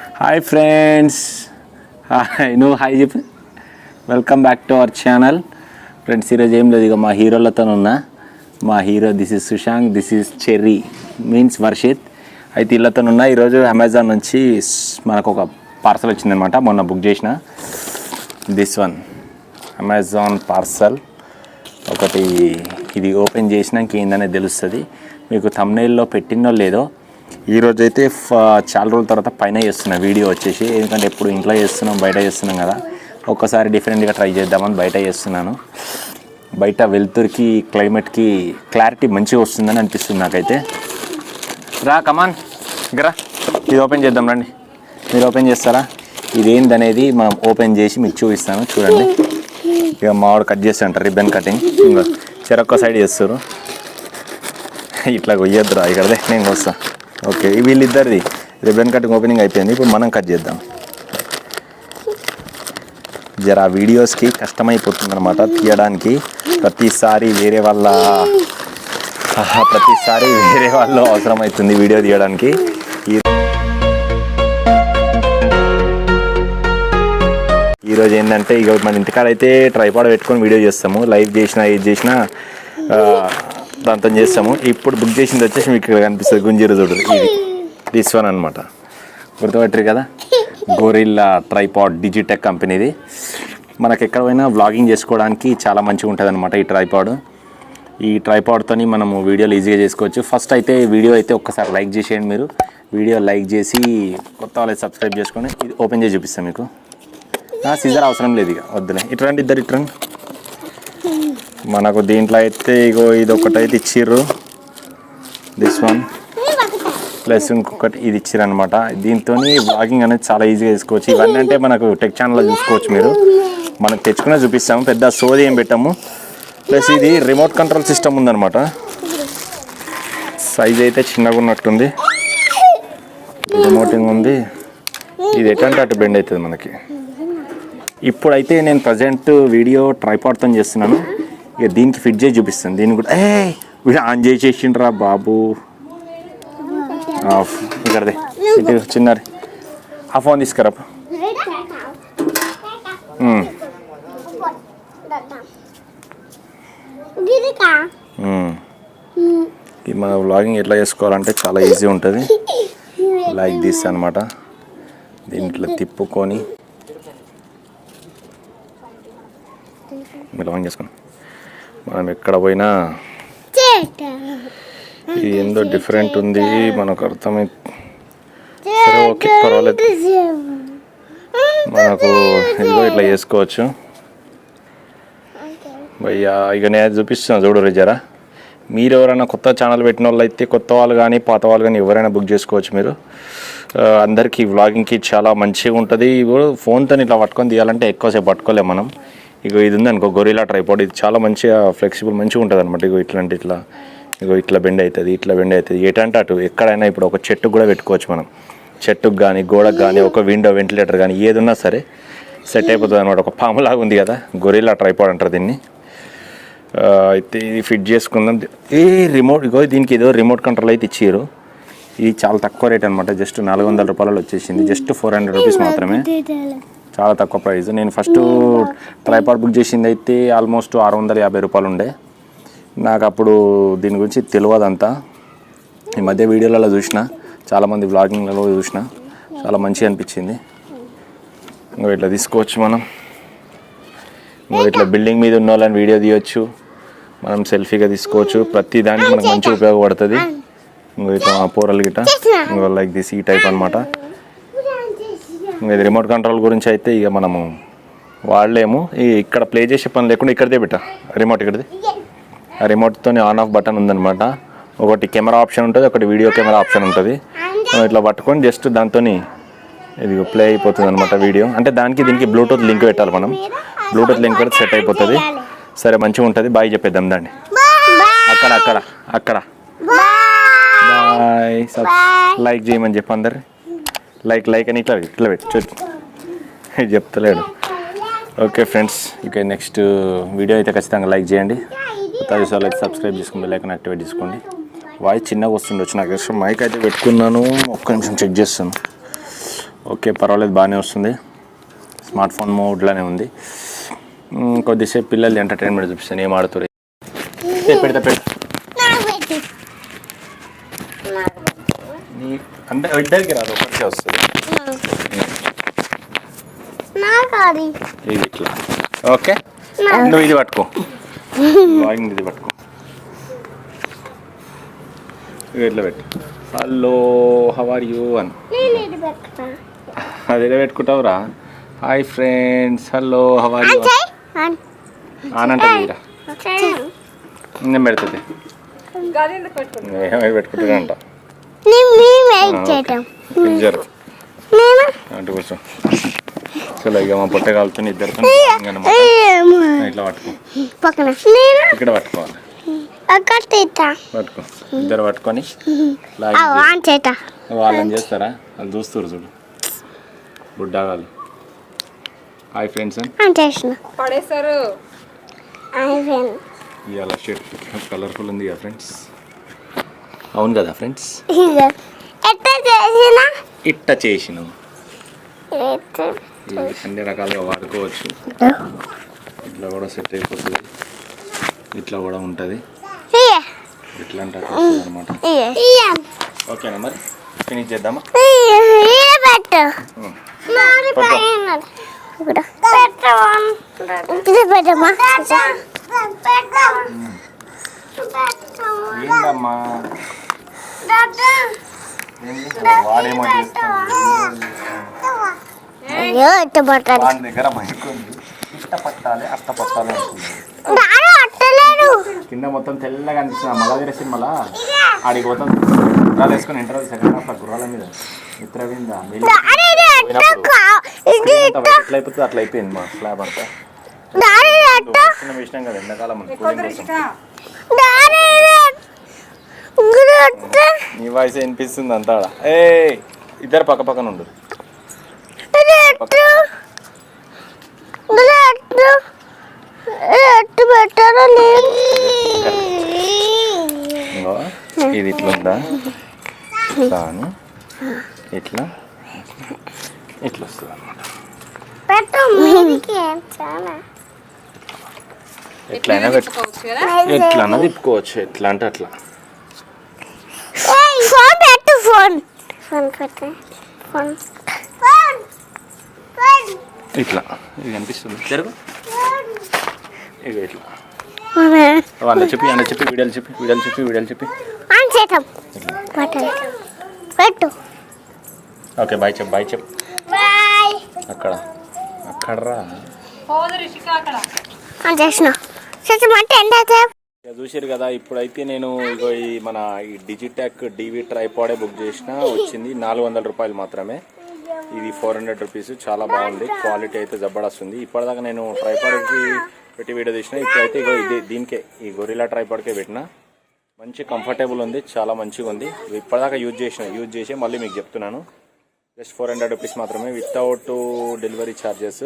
Hi friends hi నువ్వు hi చెప్పు. Welcome back to our channel friends ఈరోజు ఏం లేదు ఇక మా హీరోలతో ఉన్నా మా hero this is Sushank this is Cherry means Varshith. అయితే వీళ్ళతో ఉన్నా ఈరోజు అమెజాన్ నుంచి మనకు ఒక పార్సల్ వచ్చిందనమాట. మొన్న బుక్ చేసిన. దిస్ వన్ అమెజాన్ పార్సల్ ఒకటి ఇది ఓపెన్ చేసినాక ఏందనేది తెలుస్తుంది. మీకు తమ్నేల్లో పెట్టినో లేదో ఈరోజు అయితే ఫ- చాలా రోజుల తర్వాత పైన చేస్తున్నా వీడియో వచ్చేసి ఎందుకంటే ఎప్పుడు ఇంట్లో చేస్తున్నాం బయట చేస్తున్నాం కదా. ఒక్కసారి డిఫరెంట్గా ట్రై చేద్దామని బయట చేస్తున్నాను. బయట వెలుతురికి క్లైమేట్కి క్లారిటీ మంచిగా వస్తుందని అనిపిస్తుంది నాకైతే. రా కమాన్ గరా ఇది ఓపెన్ చేద్దాం రండి. మీరు ఓపెన్ చేస్తారా? ఇదేందనేది మనం ఓపెన్ చేసి మీకు చూపిస్తాను. చూడండి. ఇక మామిడి కట్ చేసి అంటారు రిబ్బన్ కటింగ్ ఇంకా చెరొక్క సైడ్ చేస్తారు. ఇట్లా కొయ్యొద్దురా ఇక్కడదే నేను వస్తాను ఓకే వీళ్ళిద్దరిది. రిబ్బన్ కటింగ్ ఓపెనింగ్ అయిపోయింది. ఇప్పుడు మనం కట్ చేద్దాం. జర ఆ వీడియోస్కి కష్టమైపోతుంది అనమాట తీయడానికి ప్రతిసారి వేరే వాళ్ళ ప్రతిసారి వేరే వాళ్ళు అవసరం అవుతుంది వీడియో తీయడానికి. ఈరోజు ఏంటంటే ఇక మన ఇంటికాడ అయితే ట్రైపాడ్ పెట్టుకొని వీడియో చేస్తాము. లైవ్ చేసినా ఏది చేసినా దాంతో చేస్తాము. ఇప్పుడు బుక్ చేసింది వచ్చేసి మీకు ఇక్కడ కనిపిస్తుంది గుంజీరు చూడు. ఇది దిస్ వన్ అనమాట గుర్తుపెట్టరు కదా? గోరిల్లా ట్రైపాడ్ డిజిటెక్ కంపెనీది. మనకి ఎక్కడ పోయినా వ్లాగింగ్ చేసుకోవడానికి చాలా మంచిగా ఉంటుంది అనమాట ఈ ట్రైపాడ్ ఈ ట్రైపాడ్తోని మనము వీడియోలు ఈజీగా చేసుకోవచ్చు. ఫస్ట్ అయితే వీడియో అయితే ఒక్కసారి లైక్ చేసేయండి మీరు. వీడియో లైక్ చేసి కొత్త వాళ్ళకి సబ్స్క్రైబ్ చేసుకొని ఇది ఓపెన్ చేసి చూపిస్తాను మీకు. సీజర్ అవసరం లేదు ఇక వద్దులే. ఇట్రండి ఇద్దరు ఇట్రండి మనకు దీంట్లో అయితే ఇగో ఇది ఒకటి అయితే ఇచ్చిర్రు. దిస్ వన్ ప్లస్ ఇంకొకటి ఇది ఇచ్చిర్రు అనమాట దీంతో బ్లాగింగ్ అనేది చాలా ఈజీగా చేసుకోవచ్చు. ఇవన్నీ అంటే మనకు టెక్ ఛానల్లో చూసుకోవచ్చు మీరు. మనకు తెచ్చుకునే చూపిస్తాము. పెద్ద సోది ఏం పెట్టాము. ప్లస్ ఇది రిమోట్ కంట్రోల్ సిస్టమ్ ఉందనమాట సైజ్ అయితే చిన్నగా ఉన్నట్టుంది. రిమోటింగ్ ఉంది. ఇది ఎటువంటి అటు బెండ్ అవుతుంది మనకి. ఇప్పుడైతే నేను ప్రజెంట్ వీడియో ట్రైపాడ్తో చేస్తున్నాను. ఇక దీనికి ఫిట్ చేసి చూపిస్తాను. దీన్ని కూడా ఏ వీడు ఆన్ చేసి చేసిండ్రా బాబు. ఇక్కడదే ఇటు చిన్నది. ఆ ఫోన్ తీసుకురా మన వ్లాగింగ్ ఎట్లా చేసుకోవాలంటే చాలా ఈజీ ఉంటుంది. లైక్ దిస్ అనమాట దీంట్లో తిప్పుకొని. మీరు ఆన్ చేసుకోండి మనం ఎక్కడ పోయినా ఏందో డిఫరెంట్ ఉంది మనకు అర్థమై సరే ఓకే పర్వాలేదు. మనకు ఇదిగో ఇట్లా చేసుకోవచ్చు. భయ్యా ఇక నేను చూపిస్తాను చూడు రిజరా. మీరు ఎవరైనా కొత్త ఛానల్ పెట్టిన వాళ్ళు అయితే కొత్త వాళ్ళు కానీ పాత వాళ్ళు కానీ ఎవరైనా బుక్ చేసుకోవచ్చు మీరు. అందరికీ వ్లాగింగ్కి చాలా మంచిగా ఉంటుంది. ఇప్పుడు ఫోన్తో ఇట్లా పట్టుకొని తీయాలంటే ఎక్కువసేపు పట్టుకోలేము మనం. ఇగో ఇది ఉంది అనుకో గొరిలా ట్రైపాడ్ ఇది చాలా మంచిగా ఫ్లెక్సిబుల్ మంచిగా ఉంటుంది అనమాట ఇగో ఇట్లాంటి ఇట్లా ఇగో ఇట్లా బెండ్ అవుతుంది ఇట్లా బెండ్ అవుతుంది ఎటంటే అటు ఎక్కడైనా ఇప్పుడు ఒక చెట్టుకు కూడా పెట్టుకోవచ్చు మనం. చెట్టుకు కానీ గోడకు కానీ ఒక విండో వెంటిలేటర్ కానీ ఏది ఉన్నా సరే సెట్ అయిపోతుంది అనమాట ఒక పాములాగా ఉంది కదా గొరిలా ట్రైపాడ్ అంటారు దీన్ని. అయితే ఇది ఫిట్ చేసుకుందాం. ఏ రిమోట్ ఇగో దీనికి ఏదో రిమోట్ కంట్రోల్ అయితే ఇచ్చారు ఇది చాలా తక్కువ రేట్ అనమాట జస్ట్ నాలుగు వందల రూపాయలు వచ్చేసింది. జస్ట్ ఫోర్ హండ్రెడ్ రూపీస్ మాత్రమే. చాలా తక్కువ ప్రైస్. నేను ఫస్ట్ ట్రైపాడ్ బుక్ చేసింది అయితే ఆల్మోస్ట్ ఆరు వందల యాభై రూపాయలు ఉండే నాకు అప్పుడు దీని గురించి తెలియదంతా ఈ మధ్య వీడియోలలో చూసిన చాలామంది వ్లాగింగ్లలో చూసిన చాలా మంచిగా అనిపించింది. ఇంకా ఇట్లా తీసుకోవచ్చు మనం. ఇంకా ఇట్లా బిల్డింగ్ మీద ఉన్న వాళ్ళని వీడియో తీయొచ్చు. మనం సెల్ఫీగా తీసుకోవచ్చు. ప్రతి దానికి మనకు మంచిగా ఉపయోగపడుతుంది. ఇంకా ఇట్లా పోరలు గిట్ట ఇంకో లైక్ దిస్ ఈ టైప్ అనమాట ఇది రిమోట్ కంట్రోల్ గురించి అయితే ఇక మనము వాడలేము. ఈ ఇక్కడ ప్లే చేసే పని లేకుండా ఇక్కడితే పెట్ట. రిమోట్ ఇక్కడిది. ఆ రిమోట్తో ఆన్ ఆఫ్ బటన్ ఉందన్నమాట. ఒకటి కెమెరా ఆప్షన్ ఉంటుంది ఒకటి వీడియో కెమెరా ఆప్షన్ ఉంటుంది. ఇట్లా పట్టుకొని జస్ట్ దాంతో ఇది ప్లే అయిపోతుంది అనమాట వీడియో అంటే దానికి దీనికి బ్లూటూత్ లింక్ పెట్టాలి మనం. బ్లూటూత్ లింక్ పెడితే సెట్ అయిపోతుంది. సరే మంచిగా ఉంటుంది. బాయ్ చెప్పేద్దాం దాన్ని. అక్కడ అక్కడ అక్కడ. బాయ్ సబ్ లైక్ చేయమని చెప్పు అందరు. లైక్ లైక్ అని ఇట్లా ఇట్లా పెట్టు చూడు చెప్తలేడు. ఓకే ఫ్రెండ్స్ ఇక నెక్స్ట్ వీడియో అయితే ఖచ్చితంగా లైక్ చేయండి. కొత్త విషయాలు అయితే సబ్స్క్రైబ్ చేసుకోండి లైక్ యాక్టివేట్ చేసుకోండి. వాయిస్ చిన్నగా వస్తుండొచ్చు నాకు ఇష్టం మైక్ అయితే పెట్టుకున్నాను ఒక్క నిమిషం చెక్ చేస్తాను. ఓకే పర్వాలేదు బాగానే వస్తుంది. స్మార్ట్ ఫోన్ మోడ్లోనే ఉంది. కొద్దిసేపు పిల్లలు ఎంటర్టైన్మెంట్ చూపిస్తాను ఏం ఆడుతుంది పెడతా పెడతా. నీ అంటే ఇద్దరికి రాదు ఒకటికే వస్తుంది. నాకు అది ఇది ఇట్లా. ఓకే? నువ్వు ఇది పట్టుకో. లాగింగ్ ఇది పట్టుకో. ఇట్లా పెట్టు? హలో హవ్ ఆర్ యూ అని. అది ఎలా పెట్టుకుంటావురా? Hi friends hello how are you. నేను పెడుతుంది. అటు కూర్చో. చలో ఇక మా పొట్ట కాలుతుంది ఇద్దరితో ఇంకనమాట. ఏమో. ఇట్లా పట్టుకో. పక్కన. నేను? ఇక్కడ పట్టుకోవాలి. పట్టుకో. ఇద్దరు పట్టుకొని వాళ్ళని చేస్తారా? వాళ్ళు చూస్తారు చూడు. బుడ్డాగాళ్ళు. Hi friends. పడేస్తారు ఇవాళ షర్ట్ కలర్ఫుల్ ఉంది కదా ఫ్రెండ్స్. అవును కదా ఫ్రెండ్స్. ఎట్లా చేసిన? ఇట్ట చేసినాం. అన్ని రకాలుగా వాడుకోవచ్చు. ఇట్లా కూడా సెట్ అయిపోతుంది. ఇట్లా కూడా ఉంటుంది. ఇట్లా అంటే అనమాట. ఓకేనా మరి? ఫినిష్ చేద్దామా? పెట్టమ్మా? వాడేమో చేస్తాడు అయ్యో ఎట్ట పట్టాలి వాడి దగ్గర మైక్ ఉంది ఇట్ట పట్టాలి అట్ట. పట్టాలి అంటుంది దాని అట్టలేడు కింద మొత్తం తెల్లగా అనిపిస్తుంది ఆ మగధీర సినిమాలా ఆడికి పోతాం గుర్రాలు వేసుకొని ఇంటర్వ్యూ సెకండ్ హాఫ్ గుర్రాల మీద మిత్రవింద ఎట్లా అయిపోతుంది అట్లా అయిపోయింది మా స్లాబ్ అంతా విషయం కదా ఎండాకాలం మనకి cooling కోసం. దాని ఇది ఇది అట్ట నీ వాయిస్ వినిపిస్తుంది అంతా. ఏ ఇద్దరు పక్క పక్కన ఉండు. ఇది ఇట్లా ఉందా? ఇట్లా అని ఇట్లా. ఇట్లా వస్తుంది అనమాట ఎట్లయినా పెట్టు పెట్టుకోవచ్చు ఎట్లన్నా తిప్పుకోవచ్చు. ఎట్లా అంటే అట్లా. ఫోన్. ఫోన్ పెట్టు ఫోన్. ఫోన్. ఫోన్ ఇట్లా. ఇది కనిపిస్తుంది. జరుగు. ఇక ఇట్లా. వాళ్ళ చెప్పి అన్న చెప్పి వీడియోలు చెప్పి వీడియోలు చెప్పి వీడియోలు చెప్పి. ఆన్ చేద్దాం. పెట్టు. ఓకే బాయ్ చెప్పు బాయ్ చెప్పు. బాయ్. అక్కడ. అక్కడ రా. చేసిన. చేసామంటే ఎంత సేపు ఇక చూసారు కదా ఇప్పుడైతే నేను ఇగో ఈ మన ఈ డిజిటాక్ డివి ట్రైపాడే బుక్ చేసిన వచ్చింది నాలుగు వందల రూపాయలు మాత్రమే. ఇది ఫోర్ హండ్రెడ్ రూపీస్ చాలా బాగుంది. క్వాలిటీ అయితే జబర్దస్తుంది. ఇప్పటిదాకా నేను ట్రైపాడ్కి పెట్టి వీడియో తీసిన ఇప్పుడైతే ఇగో ఇది దీనికే ఈ గొరిలా ట్రైపాడ్కే పెట్టిన. మంచి కంఫర్టబుల్ ఉంది చాలా మంచిగా ఉంది. ఇప్పటిదాకా యూజ్ చేసిన యూజ్ చేసి మళ్ళీ మీకు చెప్తున్నాను. జస్ట్ ఫోర్ హండ్రెడ్ రూపీస్ మాత్రమే వితౌట్ డెలివరీ ఛార్జెస్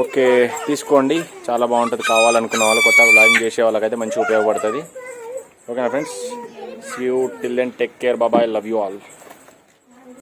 ఓకే తీసుకోండి. చాలా బాగుంటుంది కావాలనుకున్న వాళ్ళు కొత్త వ్లాగింగ్ చేసే వాళ్ళకైతే మంచిగా ఉపయోగపడుతుంది. ఓకేనా friends see you till and take care bye bye love you all